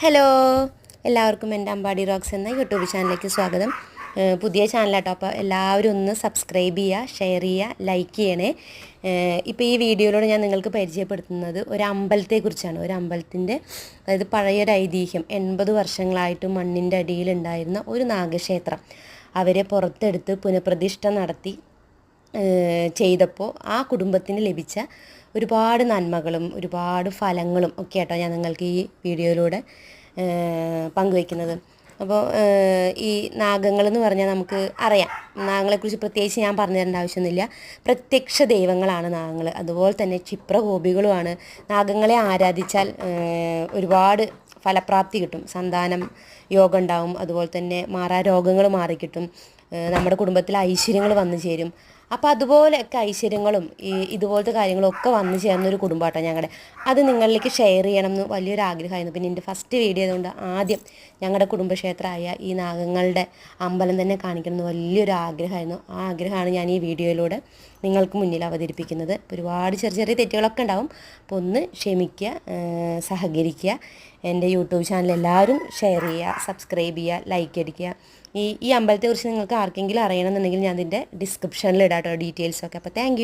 Hello എല്ലാവർക്കും എന്റെ Ambadi rocks എന്ന യൂട്യൂബ് ചാനലിലേക്ക് സ്വാഗതം. പുതിയ ചാനലാട്ടോ അപ്പോൾ എല്ലാവരും ഒന്ന് സബ്സ്ക്രൈബ് ചെയ്യുക ഷെയർ ചെയ്യുക ലൈക്ക് ചെയ്യണേ. ഇപ്പോൾ ഈ വീഡിയോയിലൂടെ ഞാൻ നിങ്ങൾക്ക് പരിചയപ്പെടുത്തുന്നത് ഒരു അമ്പലത്തെക്കുറിച്ചാണ് ഒരു അമ്പലത്തിന്റെ അതായത് പഴയൊരു ഐതിഹ്യം എൺപത് വർഷങ്ങളായിട്ട് മണ്ണിന്റെ അടിയിലുണ്ടായിരുന്ന ഒരു നാഗക്ഷേത്രം. അവരെ പുറത്തെടുത്ത് പുനഃപ്രതിഷ്ഠ നടത്തി. ചെയ്തപ്പോൾ ആ കുടുംബത്തിന് ലഭിച്ച ഒരുപാട് നന്മകളും ഒരുപാട് ഫലങ്ങളും ഒക്കെ ആട്ടോ ഞാൻ നിങ്ങൾക്ക് ഈ വീഡിയോയിലൂടെ പങ്കുവയ്ക്കുന്നത്. അപ്പോൾ ഈ ഈ നാഗങ്ങളെന്ന് പറഞ്ഞാൽ നമുക്ക് അറിയാം. നാഗങ്ങളെക്കുറിച്ച് പ്രത്യേകിച്ച് ഞാൻ പറഞ്ഞു തരേണ്ട ആവശ്യമൊന്നുമില്ല. പ്രത്യക്ഷ ദൈവങ്ങളാണ് നാഗങ്ങൾ. അതുപോലെ തന്നെ ക്ഷിപ്രകോപികളുമാണ്. നാഗങ്ങളെ ആരാധിച്ചാൽ ഒരുപാട് ഫലപ്രാപ്തി കിട്ടും. സന്താനം യോഗം ഉണ്ടാവും. അതുപോലെ തന്നെ മാറാ രോഗങ്ങൾ മാറിക്കിട്ടും. നമ്മുടെ കുടുംബത്തിൽ ഐശ്വര്യങ്ങൾ വന്നു ചേരും. അപ്പോൾ അതുപോലെയൊക്കെ ഐശ്വര്യങ്ങളും ഈ ഇതുപോലത്തെ കാര്യങ്ങളും ഒക്കെ വന്നു ചേർന്ന ഒരു കുടുംബമാട്ടോ ഞങ്ങളുടെ അത് നിങ്ങളിലേക്ക് ഷെയർ ചെയ്യണം എന്ന് വലിയൊരു ആഗ്രഹമായിരുന്നു. പിന്നെ എന്റെ ഫസ്റ്റ് വീഡിയോ ആയതുകൊണ്ട് ആദ്യം ഞങ്ങളുടെ കുടുംബക്ഷേത്രമായ ഈ നാഗങ്ങളുടെ അമ്പലം തന്നെ കാണിക്കണം എന്ന് വലിയൊരു ആഗ്രഹമായിരുന്നു. ആ ആഗ്രഹമാണ് ഞാൻ ഈ വീഡിയോയിലൂടെ നിങ്ങൾക്ക് മുന്നിൽ അവതരിപ്പിക്കുന്നത്. ഒരുപാട് ചെറിയ ചെറിയ തെറ്റുകളൊക്കെ ഉണ്ടാവും. അപ്പോൾ ഒന്ന് ക്ഷമിക്കുക സഹകരിക്കുക എന്റെ യൂട്യൂബ് ചാനൽ എല്ലാവരും ഷെയർ ചെയ്യുക സബ്സ്ക്രൈബ് ചെയ്യുക ലൈക്ക് അടിക്കുക. ഈ ഈ അമ്പലത്തെക്കുറിച്ച് നിങ്ങൾക്ക് ആർക്കെങ്കിലും അറിയണമെന്നുണ്ടെങ്കിൽ ഞാൻ അതിന്റെ ഡിസ്ക്രിപ്ഷനിൽ ഇടാം. കേട്ടോ ഡീറ്റെയിൽസൊക്കെ. അപ്പോൾ താങ്ക്